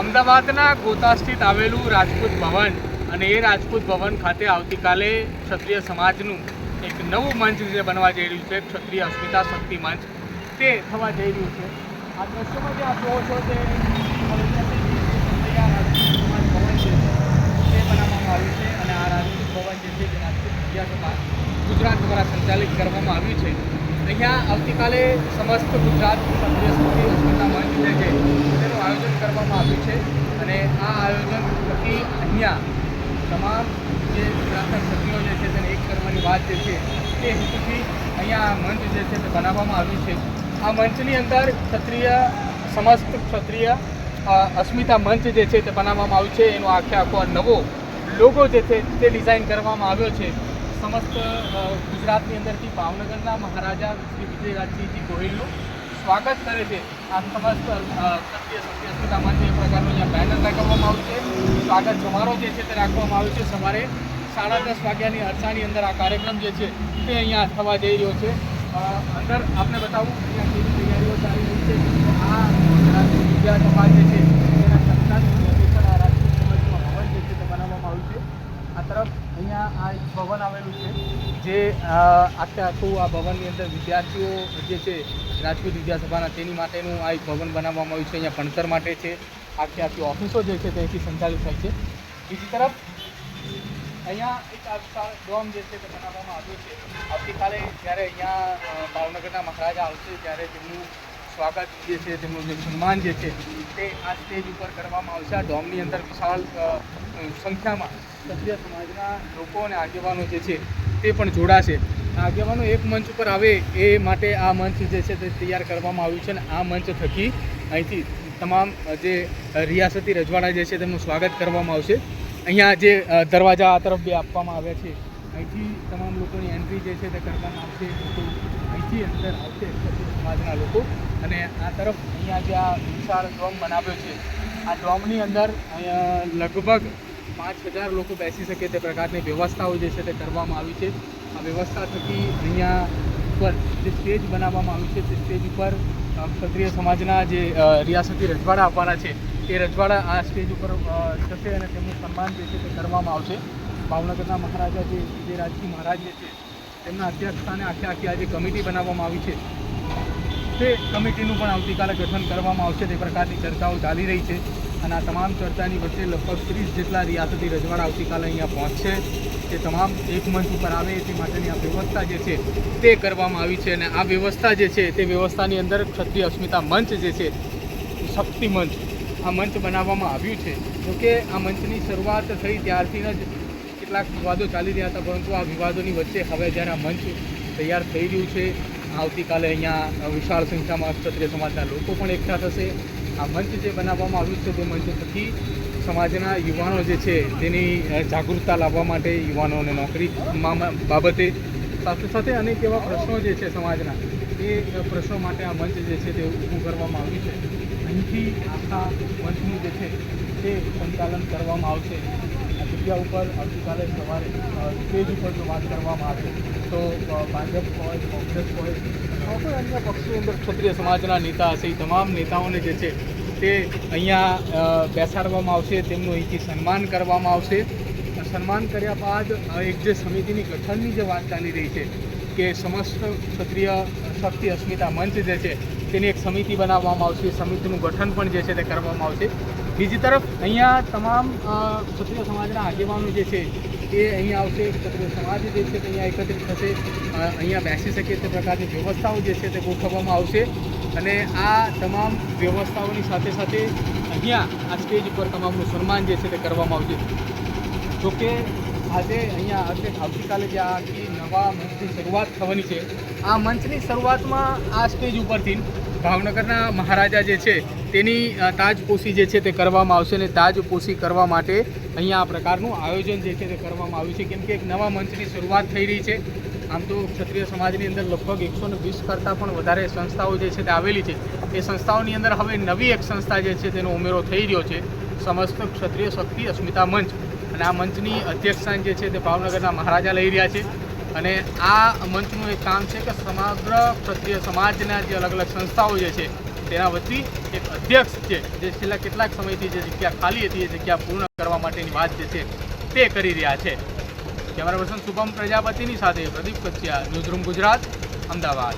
અમદાવાદના ગોતા સ્થિત આવેલું રાજપૂત ભવન અને એ રાજપૂત ભવન ખાતે આવતીકાલે ક્ષત્રિય સમાજનું એક નવું મંચ જે બનવા જઈ રહ્યું છે, ક્ષત્રિય અસ્મિતા શક્તિ મંચ. તે થવા જઈ રહ્યું છે. આ દ્રશ્યમાં જે આપ જોવો છો તે બનાવવામાં આવ્યું છે અને આ રાજપૂત ભવન જે છે ગુજરાત દ્વારા સંચાલિત કરવામાં આવ્યું છે. અહીંયા આવતીકાલે સમસ્ત ગુજરાત ક્ષત્રિય અસ્મિતા મંચ જે છે તેનું આયોજન કરવામાં આવ્યું છે અને આ આયોજન થકી અહીંયા તમામ જે ગુજરાતના ક્ષત્રિયો જે છે તેને એક કરવાની વાત જે છે તે હેતુથી અહીંયા આ મંચ જે છે તે બનાવવામાં આવ્યું છે. આ મંચની અંદર ક્ષત્રિય, સમસ્ત ક્ષત્રિય અસ્મિતા મંચ જે છે તે બનાવવામાં આવ્યું છે. એનો આખે આખો નવો લોગો જે છે તે ડિઝાઇન કરવામાં આવ્યો છે. સમસ્ત ગુજરાતની અંદરથી ભાવનગરના મહારાજા શ્રી વિજયરાજસિંહજી ગોહિલનું સ્વાગત કરે છે. આ સમસ્ત સત્ય ક્ષત્રિય અસ્મિતા એ પ્રકારનું અહીંયા બેનર લગાવવામાં આવ્યું છે. સ્વાગત સમારોહ જે છે તે રાખવામાં આવ્યો છે. સવારે સાડા દસ વાગ્યાની અરસાની અંદર આ કાર્યક્રમ જે છે તે અહીંયા થવા જઈ રહ્યો છે. અંદર આપને બતાવું, અહીંયા કેવી તૈયારીઓ ચાલી રહી છે. આ રાજપૂત વિદ્યા સમાજ જે છે તેના પણ આ રાજકીય સમાજનું ભવન જે છે તે બનાવવામાં આવ્યું છે. આ તરફ અહીંયા આ એક ભવન આવેલું છે, જે આખે આખું આ ભવનની અંદર વિદ્યાર્થીઓ જે છે રાજપૂત વિદ્યાસભાના તેની માટેનું આ એક ભવન બનાવવામાં આવ્યું છે, અહીંયા ભણતર માટે છે. આખી આખી ઓફિસો જે છે તેથી સંચાલિત થાય છે. બીજી તરફ, અહીંયા એક ડોમ જે છે તે બનાવવામાં આવ્યો છે. આવતીકાલે જ્યારે અહીંયા ભાવનગરના મહારાજા આવશે, ત્યારે તેમનું સ્વાગત જે છે, તેમનું જે સન્માન જે છે તે આ સ્ટેજ ઉપર કરવામાં આવશે. આ ડોમની અંદર વિશાળ સંખ્યામાં ક્ષત્રિય સમાજના લોકો અને આગેવાનો જે છે તે પણ જોડાશે. આગેવાનો એક મંચ ઉપર આવે એ માટે આ મંચ જે છે તે તૈયાર કરવામાં આવ્યું છે અને આ મંચ થકી અહીંથી તમામ જે રિયાસતી રજવાડા જે છે તેમનું સ્વાગત કરવામાં આવશે. અહીંયા જે દરવાજા આ તરફ બે આપવામાં આવ્યા છે. અહીંથી તમામ લોકોની એન્ટ્રી જે છે તે કરવામાં આવશે. અહીંથી અંદર આવશે સમાજના લોકો. અને આ તરફ અહીંયા જે આ વિશાળ ડોમ બનાવ્યો છે, આ ડોમની અંદર અહીંયા લગભગ પાંચ હજાર લોકો બેસી શકે તે પ્રકારની વ્યવસ્થાઓ જે છે તે કરવામાં આવી છે. વ્યવસ્થા થકી અહીંયા ઉપર જે સ્ટેજ બનાવવામાં આવ્યું છે, તે સ્ટેજ ઉપર ક્ષત્રિય સમાજના જે રિયાસતી રજવાડા આપવાના છે એ રજવાડા આ સ્ટેજ ઉપર થશે અને તેમનું સન્માન જે છે તે કરવામાં આવશે. ભાવનગરના મહારાજા જે વિજયરાજસિંહ મહારાજ જે છે, તેમના અધ્યક્ષસ્થાને આખે આખી આખી આજે કમિટી બનાવવામાં આવી છે. તે કમિટીનું પણ આવતીકાલે ગઠન કરવામાં આવશે. તે પ્રકારની ચર્ચાઓ ચાલી રહી છે. અને આ તમામ ચર્ચાની વચ્ચે લગભગ ત્રીસ જેટલા રિયાસતી રજવાડા આવતીકાલે અહીંયા પહોંચશે. તે તમામ એક મંચ ઉપર આવે તે માટેની આ વ્યવસ્થા જે છે તે કરવામાં આવી છે અને આ વ્યવસ્થા જે છે તે વ્યવસ્થાની અંદર ક્ષત્રિય અસ્મિતા મંચ જે છે, શક્તિ મંચ, આ મંચ બનાવવામાં આવ્યું છે. જોકે આ મંચની શરૂઆત થઈ ત્યારથી જ કેટલાક વિવાદો ચાલી રહ્યા હતા, પરંતુ આ વિવાદોની વચ્ચે હવે જ્યારે આ મંચ તૈયાર થઈ રહ્યું છે, આવતીકાલે અહીંયા વિશાળ સંખ્યામાં ક્ષત્રિય સમાજના લોકો પણ એકઠા થશે. આ મંચ જે બનાવવામાં આવ્યું છે તે મંચ થકી સમાજના યુવાનો જે છે તેની જાગૃતતા લાવવા માટે યુવાનોને નોકરી બાબતે સાથે સાથે અનેક એવા પ્રશ્નો જે છે સમાજના, એ પ્રશ્નો માટે આ મંચ જે છે તે ઊભું કરવામાં આવ્યું છે. અહીંથી આખા મંચનું જે છે તે સંચાલન કરવામાં આવશે. આ જગ્યા ઉપર આવતીકાલે સવારે સ્ટેજ ઉપર જો વાત કરવામાં આવે તો ભાજપ હોય, કોંગ્રેસ હોય અન્ય પક્ષની અંદર ક્ષત્રિય સમાજના નેતા હશે. એ તમામ નેતાઓને જે છે તે અહીંયા બેસાડવામાં આવશે. તેમનું અહીંથી સન્માન કરવામાં આવશે. સન્માન કર્યા બાદ એક જે સમિતિની ગઠનની જે વાત ચાલી રહી છે કે સમસ્ત ક્ષત્રિય શક્તિ અસ્મિતા મંચ જે છે તેની એક સમિતિ બનાવવામાં આવશે. સમિતિનું ગઠન પણ જે છે તે કરવામાં આવશે. બીજી તરફ અહીંયા તમામ ક્ષત્રિય સમાજના આગેવાનો જે છે એ અહીંયા આવશે ક્ષત્રિય સમાજ જે છે તે અહીંયા એકત્રિત થશે. અહીંયા બેસી શકે તે પ્રકારની વ્યવસ્થાઓ જે છે તે ગોઠવવામાં આવશે. અને આ તમામ વ્યવસ્થાઓની સાથે સાથે અહીંયા આ સ્ટેજ ઉપર તમામનું સન્માન જે છે તે કરવામાં આવશે. જોકે આજે અહીંયા આજે આવતીકાલે જે આખી નવા મંચની શરૂઆત થવાની છે, આ મંચની શરૂઆતમાં આ સ્ટેજ ઉપરથી ભાવનગરના મહારાજા જે છે તેની તાજપોશી જે છે તે કરવામાં આવશે અને તાજપોશી કરવા માટે અહીંયા આ પ્રકારનું આયોજન જે છે તે કરવામાં આવ્યું છે. કેમ કે એક નવા મંચની શરૂઆત થઈ રહી છે. આમ તો ક્ષત્રિય સમાજની અંદર લગભગ એકસો ને વીસ કરતાં પણ વધારે સંસ્થાઓ જે છે તે આવેલી છે. એ સંસ્થાઓની અંદર હવે નવી એક સંસ્થા જે છે તેનો ઉમેરો થઈ રહ્યો છે. સમસ્ત ક્ષત્રિય શક્તિ અસ્મિતા મંચ. અને આ મંચની અધ્યક્ષસ્થાન જે છે તે ભાવનગરના મહારાજા લઈ રહ્યા છે. અને આ મંચનું એક કામ છે કે સમગ્ર ક્ષત્રિય સમાજના જે અલગ અલગ સંસ્થાઓ જે છે તેના વતી એક અધ્યક્ષ છે, જે છેલ્લા કેટલાક સમયથી જે જગ્યા ખાલી હતી, એ જગ્યા પૂર્ણ કરવા માટેની વાત જે છે, તે કરી રહ્યા છે. કેમેરા પર્સન શુભમ પ્રજાપતિની સાથે પ્રદીપ કચ્છિયા ન્યૂઝરૂમ ગુજરાત, અમદાવાદ.